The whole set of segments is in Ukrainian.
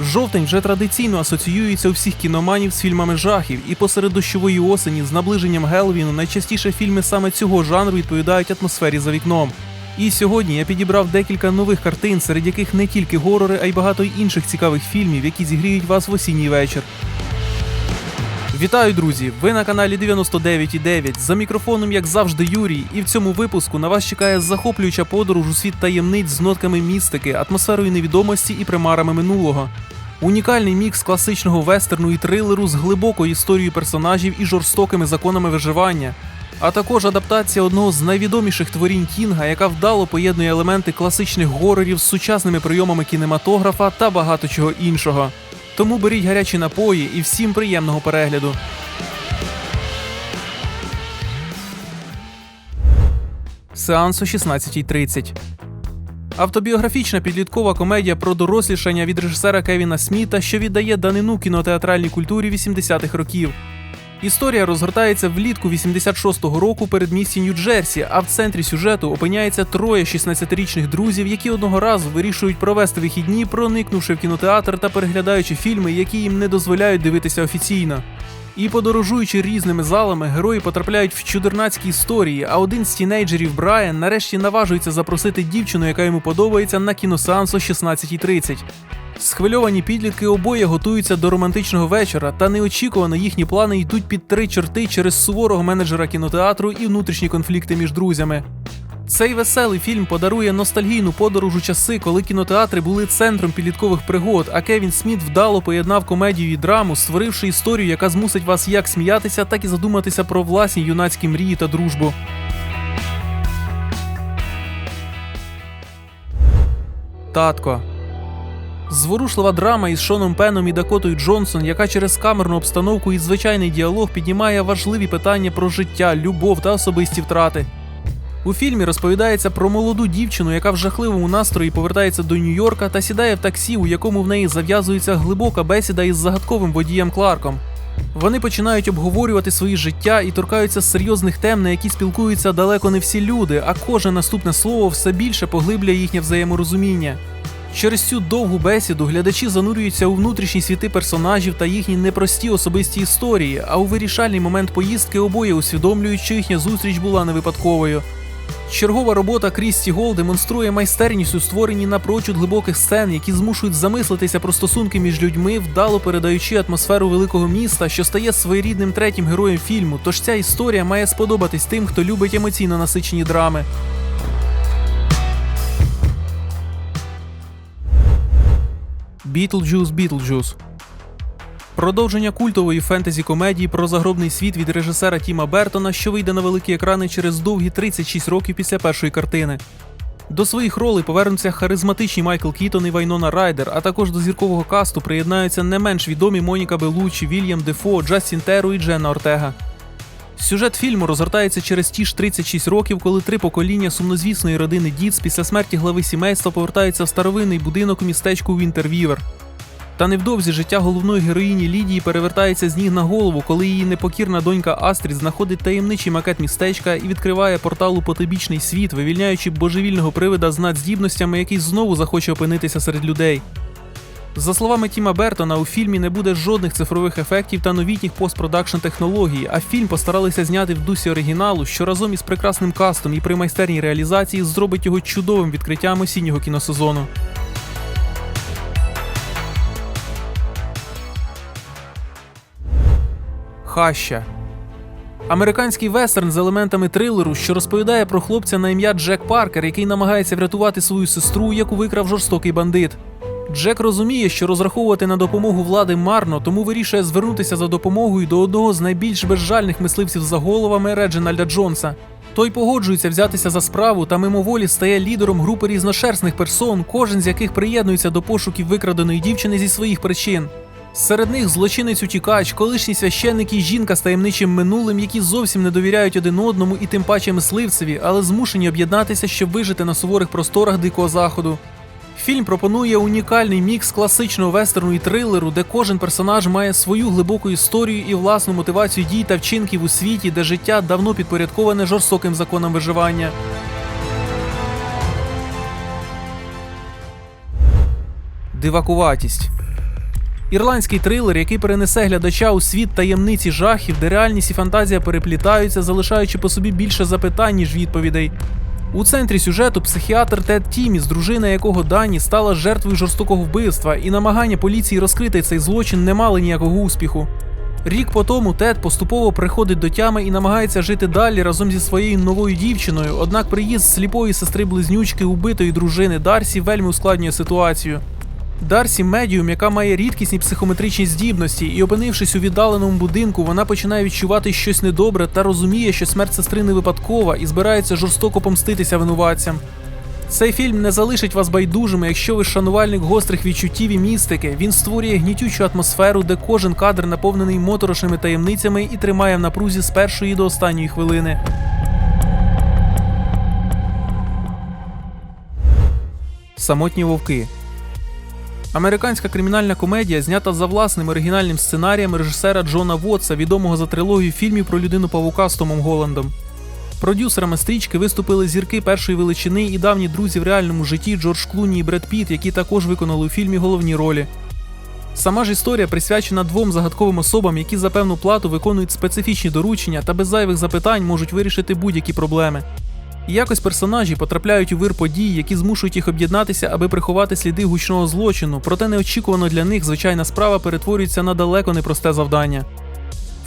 Жовтень вже традиційно асоціюється у всіх кіноманів з фільмами жахів, і посеред дощової осені з наближенням Геловіну найчастіше фільми саме цього жанру відповідають атмосфері за вікном. І сьогодні я підібрав декілька нових картин, серед яких не тільки горори, а й багато інших цікавих фільмів, які зігріють вас в осінній вечір. Вітаю, друзі! Ви на каналі 99.9. За мікрофоном, як завжди, Юрій, і в цьому випуску на вас чекає захоплююча подорож у світ таємниць з нотками містики, атмосферою невідомості і примарами минулого. Унікальний мікс класичного вестерну і трилеру з глибокою історією персонажів і жорстокими законами виживання, а також адаптація одного з найвідоміших творінь Кінга, яка вдало поєднує елементи класичних горорів з сучасними прийомами кінематографа та багато чого іншого. Тому беріть гарячі напої і всім приємного перегляду. Сеанс о 16.30. Автобіографічна підліткова комедія про дорослішання від режисера Кевіна Сміта, що віддає данину кінотеатральній культурі 80-х років. Історія розгортається влітку 86-го року перед місті Нью-Джерсі, а в центрі сюжету опиняється троє 16-річних друзів, які одного разу вирішують провести вихідні, проникнувши в кінотеатр та переглядаючи фільми, які їм не дозволяють дивитися офіційно. І подорожуючи різними залами, герої потрапляють в чудернацькі історії, а один з тінейджерів Брайан нарешті наважується запросити дівчину, яка йому подобається, на кіносеанс о 16.30. Схвильовані підлітки обоє готуються до романтичного вечора, та неочікувано їхні плани йдуть під три чорти через суворого менеджера кінотеатру і внутрішні конфлікти між друзями. Цей веселий фільм подарує ностальгійну подорож у часи, коли кінотеатри були центром підліткових пригод, а Кевін Сміт вдало поєднав комедію і драму, створивши історію, яка змусить вас як сміятися, так і задуматися про власні юнацькі мрії та дружбу. Татко. Зворушлива драма із Шоном Пеном і Дакотою Джонсон, яка через камерну обстановку і звичайний діалог піднімає важливі питання про життя, любов та особисті втрати. У фільмі розповідається про молоду дівчину, яка в жахливому настрої повертається до Нью-Йорка та сідає в таксі, у якому в неї зав'язується глибока бесіда із загадковим водієм Кларком. Вони починають обговорювати свої життя і торкаються серйозних тем, на які спілкуються далеко не всі люди, а кожне наступне слово все більше поглиблює їхнє взаєморозуміння. Через цю довгу бесіду глядачі занурюються у внутрішні світи персонажів та їхні непрості особисті історії, а у вирішальний момент поїздки обоє усвідомлюють, що їхня зустріч була не випадковою. Чергова робота Крісті Гол демонструє майстерність у створенні напрочуд глибоких сцен, які змушують замислитися про стосунки між людьми, вдало передаючи атмосферу великого міста, що стає своєрідним третім героєм фільму. Тож ця історія має сподобатись тим, хто любить емоційно насичені драми. Бітлджус Бітлджус Продовження культової фентезі комедії про загробний світ від режисера Тіма Бертона, що вийде на великі екрани через довгі 36 років після першої картини. До своїх ролей повернуться харизматичні Майкл Кітон і Вайнона Райдер, а також до зіркового касту приєднаються не менш відомі Моніка Белучі, Вільям Дефо, Джастін Теру і Дженна Ортега. Сюжет фільму розгортається через ті ж 36 років, коли три покоління сумнозвісної родини Діц після смерті глави сімейства повертаються в старовинний будинок у містечку Вінтервівер. Та невдовзі життя головної героїні Лідії перевертається з ніг на голову, коли її непокірна донька Астрід знаходить таємничий макет містечка і відкриває портал у потибічний світ, вивільняючи божевільного привида з надздібностями, який знову захоче опинитися серед людей. За словами Тіма Бертона, у фільмі не буде жодних цифрових ефектів та новітніх постпродакшн технологій, а фільм постаралися зняти в дусі оригіналу, що разом із прекрасним кастом і при майстерній реалізації зробить його чудовим відкриттям осіннього кіносезону. Хаща. Американський вестерн з елементами трилеру, що розповідає про хлопця на ім'я Джек Паркер, який намагається врятувати свою сестру, яку викрав жорстокий бандит. Джек розуміє, що розраховувати на допомогу влади марно, тому вирішує звернутися за допомогою до одного з найбільш безжальних мисливців за головами Реджинальда Джонса. Той погоджується взятися за справу та мимоволі стає лідером групи різношерстних персон, кожен з яких приєднується до пошуків викраденої дівчини зі своїх причин. Серед них злочинець утікач, колишні священники і жінка з таємничим минулим, які зовсім не довіряють один одному і тим паче мисливцеві, але змушені об'єднатися, щоб вижити на суворих просторах дикого заходу. Фільм пропонує унікальний мікс класичного вестерну і трилеру, де кожен персонаж має свою глибоку історію і власну мотивацію дій та вчинків у світі, де життя давно підпорядковане жорстоким законам виживання. Дивакуватість. Ірландський трилер, який перенесе глядача у світ таємниці жахів, де реальність і фантазія переплітаються, залишаючи по собі більше запитань, ніж відповідей. У центрі сюжету психіатр Тед Тіміс, дружина якого Дані стала жертвою жорстокого вбивства, і намагання поліції розкрити цей злочин не мали ніякого успіху. Рік по тому Тед поступово приходить до тями і намагається жити далі разом зі своєю новою дівчиною, однак приїзд сліпої сестри близнючки убитої дружини Дарсі вельми ускладнює ситуацію. Дарсі медіум, яка має рідкісні психометричні здібності, і опинившись у віддаленому будинку, вона починає відчувати щось недобре та розуміє, що смерть сестри не випадкова і збирається жорстоко помститися винуватцям. Цей фільм не залишить вас байдужими, якщо ви шанувальник гострих відчуттів і містики. Він створює гнітючу атмосферу, де кожен кадр наповнений моторошними таємницями і тримає в напрузі з першої до останньої хвилини. Самотні вовки. Американська кримінальна комедія знята за власним оригінальним сценарієм режисера Джона Вотса, відомого за трилогію фільмів про людину павука з Томом Голландом. Продюсерами стрічки виступили зірки першої величини і давні друзі в реальному житті Джордж Клуні і Бред Піт, які також виконали у фільмі головні ролі. Сама ж історія присвячена двом загадковим особам, які за певну плату виконують специфічні доручення та без зайвих запитань можуть вирішити будь-які проблеми. І якось персонажі потрапляють у вир подій, які змушують їх об'єднатися, аби приховати сліди гучного злочину, проте неочікувано для них звичайна справа перетворюється на далеко непросте завдання.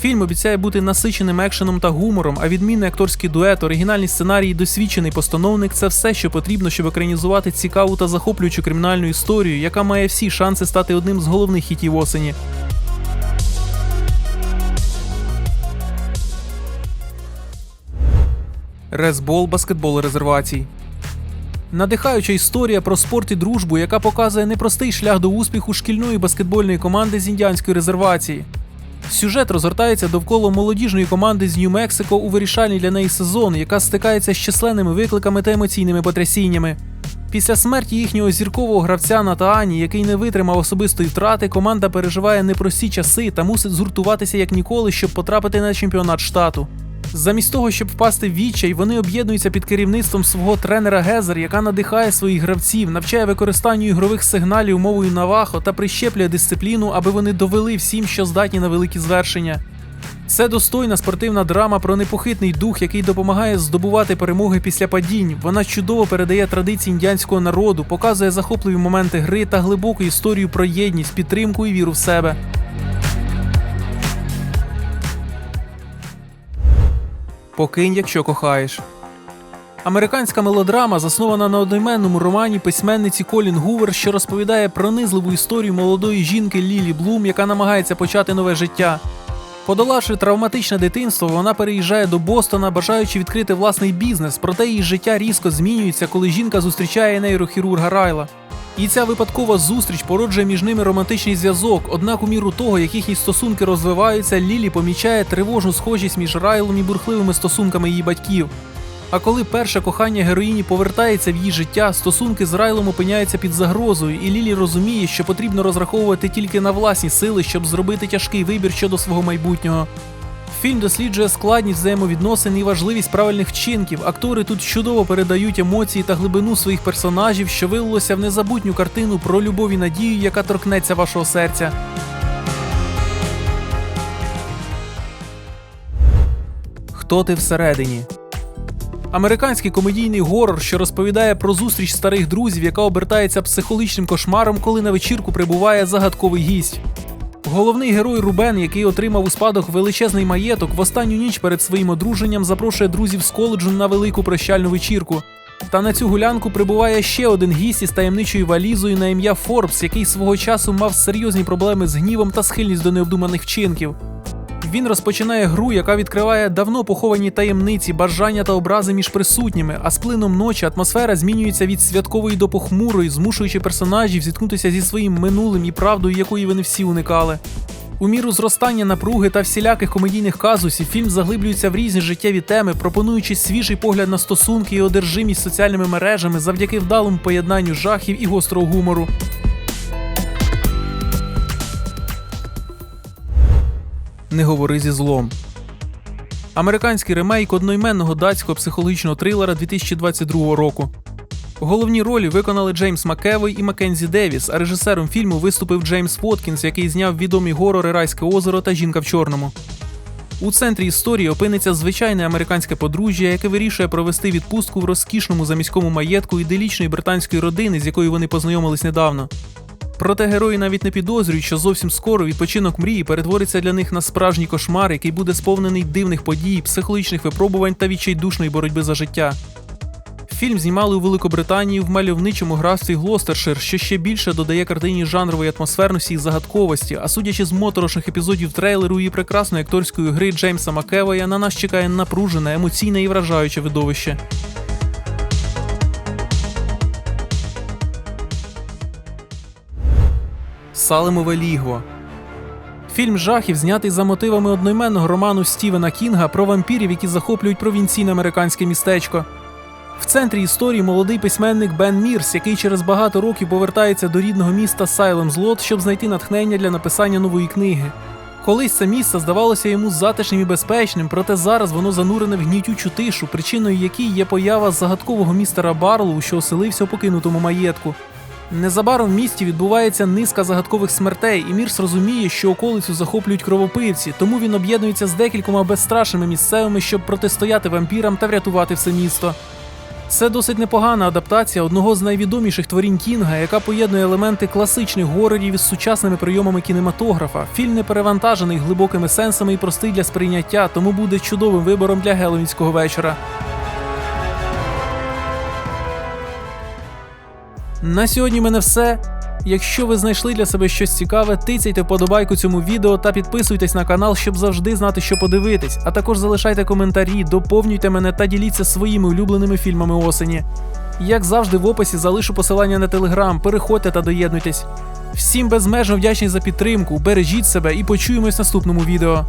Фільм обіцяє бути насиченим екшеном та гумором, а відмінний акторський дует, оригінальний сценарій досвідчений постановник це все, що потрібно, щоб екранізувати цікаву та захоплюючу кримінальну історію, яка має всі шанси стати одним з головних хітів осені. Резбол баскетбол резервацій. Надихаюча історія про спорт і дружбу, яка показує непростий шлях до успіху шкільної баскетбольної команди з індіанської резервації. Сюжет розгортається довкола молодіжної команди з Нью-Мексико у вирішальний для неї сезон, яка стикається з численними викликами та емоційними потрясіннями. Після смерті їхнього зіркового гравця Натаані, який не витримав особистої втрати, команда переживає непрості часи та мусить згуртуватися як ніколи, щоб потрапити на чемпіонат штату. Замість того, щоб впасти в відчай, вони об'єднуються під керівництвом свого тренера Гезер, яка надихає своїх гравців, навчає використанню ігрових сигналів мовою Навахо та прищеплює дисципліну, аби вони довели всім, що здатні на великі звершення. Це достойна спортивна драма про непохитний дух, який допомагає здобувати перемоги після падінь. Вона чудово передає традиції індіанського народу, показує захопливі моменти гри та глибоку історію про єдність, підтримку і віру в себе. Покинь, якщо кохаєш. Американська мелодрама заснована на одноіменному романі письменниці Колін Гувер, що розповідає пронизливу історію молодої жінки Лілі Блум, яка намагається почати нове життя. Подолавши травматичне дитинство, вона переїжджає до Бостона, бажаючи відкрити власний бізнес, проте її життя різко змінюється, коли жінка зустрічає нейрохірурга Райла. І ця випадкова зустріч породжує між ними романтичний зв'язок. Однак, у міру того, як їхні стосунки розвиваються, Лілі помічає тривожну схожість між Райлом і бурхливими стосунками її батьків. А коли перше кохання героїні повертається в її життя, стосунки з Райлом опиняються під загрозою, і Лілі розуміє, що потрібно розраховувати тільки на власні сили, щоб зробити тяжкий вибір щодо свого майбутнього. Фільм досліджує складність взаємовідносин і важливість правильних вчинків. Актори тут чудово передають емоції та глибину своїх персонажів, що вилилося в незабутню картину про любов і надію, яка торкнеться вашого серця. Хто ти всередині? Американський комедійний горор, що розповідає про зустріч старих друзів, яка обертається психологічним кошмаром, коли на вечірку прибуває загадковий гість. Головний герой Рубен, який отримав у спадок величезний маєток, в останню ніч перед своїм одруженням запрошує друзів з коледжу на велику прощальну вечірку. Та на цю гулянку прибуває ще один гість із таємничою валізою на ім'я Форбс, який свого часу мав серйозні проблеми з гнівом та схильність до необдуманих вчинків. Він розпочинає гру, яка відкриває давно поховані таємниці, бажання та образи між присутніми, а з плином ночі атмосфера змінюється від святкової до похмурої, змушуючи персонажів зіткнутися зі своїм минулим і правдою, якої вони всі уникали. У міру зростання напруги та всіляких комедійних казусів фільм заглиблюється в різні життєві теми, пропонуючи свіжий погляд на стосунки і одержимість соціальними мережами завдяки вдалому поєднанню жахів і гострого гумору. Не говори зі злом. Американський ремейк одноіменного датського психологічного трилера 2022 року. Головні ролі виконали Джеймс Макевой і Маккензі Девіс, а режисером фільму виступив Джеймс Фоткінс, який зняв відомі горори Райське озеро та Жінка в чорному. У центрі історії опиниться звичайне американське подружжя, яке вирішує провести відпустку в розкішному заміському маєтку іделічної британської родини, з якою вони познайомились недавно. Проте герої навіть не підозрюють, що зовсім скоро відпочинок мрії перетвориться для них на справжній кошмар, який буде сповнений дивних подій, психологічних випробувань та відчайдушної боротьби за життя. Фільм знімали у Великобританії в мальовничому графстві Глостершир, що ще більше додає картині жанрової атмосферності і загадковості. А судячи з моторошних епізодів трейлеру і прекрасної акторської гри Джеймса Макевоя, на нас чекає напружене, емоційне і вражаюче видовище. Салемове лігво. Фільм жахів знятий за мотивами одноіменного роману Стівена Кінга про вампірів, які захоплюють провінційне американське містечко. В центрі історії молодий письменник Бен Мірс, який через багато років повертається до рідного міста Сайлем Злот, щоб знайти натхнення для написання нової книги. Колись це місце здавалося йому затишним і безпечним, проте зараз воно занурене в гнітючу тишу, причиною якій є поява загадкового містера Барлоу, що оселився у покинутому маєтку. Незабаром в місті відбувається низка загадкових смертей, і Мірс розуміє, що околицю захоплюють кровопивці, тому він об'єднується з декількома безстрашними місцевими, щоб протистояти вампірам та врятувати все місто. Це досить непогана адаптація одного з найвідоміших творінь Кінга, яка поєднує елементи класичних горорів із сучасними прийомами кінематографа. Фільм не перевантажений глибокими сенсами і простий для сприйняття, тому буде чудовим вибором для геловінського вечора. На сьогодні в мене все. Якщо ви знайшли для себе щось цікаве, тицяйте вподобайку цьому відео та підписуйтесь на канал, щоб завжди знати, що подивитись. А також залишайте коментарі, доповнюйте мене та діліться своїми улюбленими фільмами осені. Як завжди, в описі залишу посилання на телеграм, переходьте та доєднуйтесь. Всім безмежно вдячний за підтримку, бережіть себе і почуємось в наступному відео.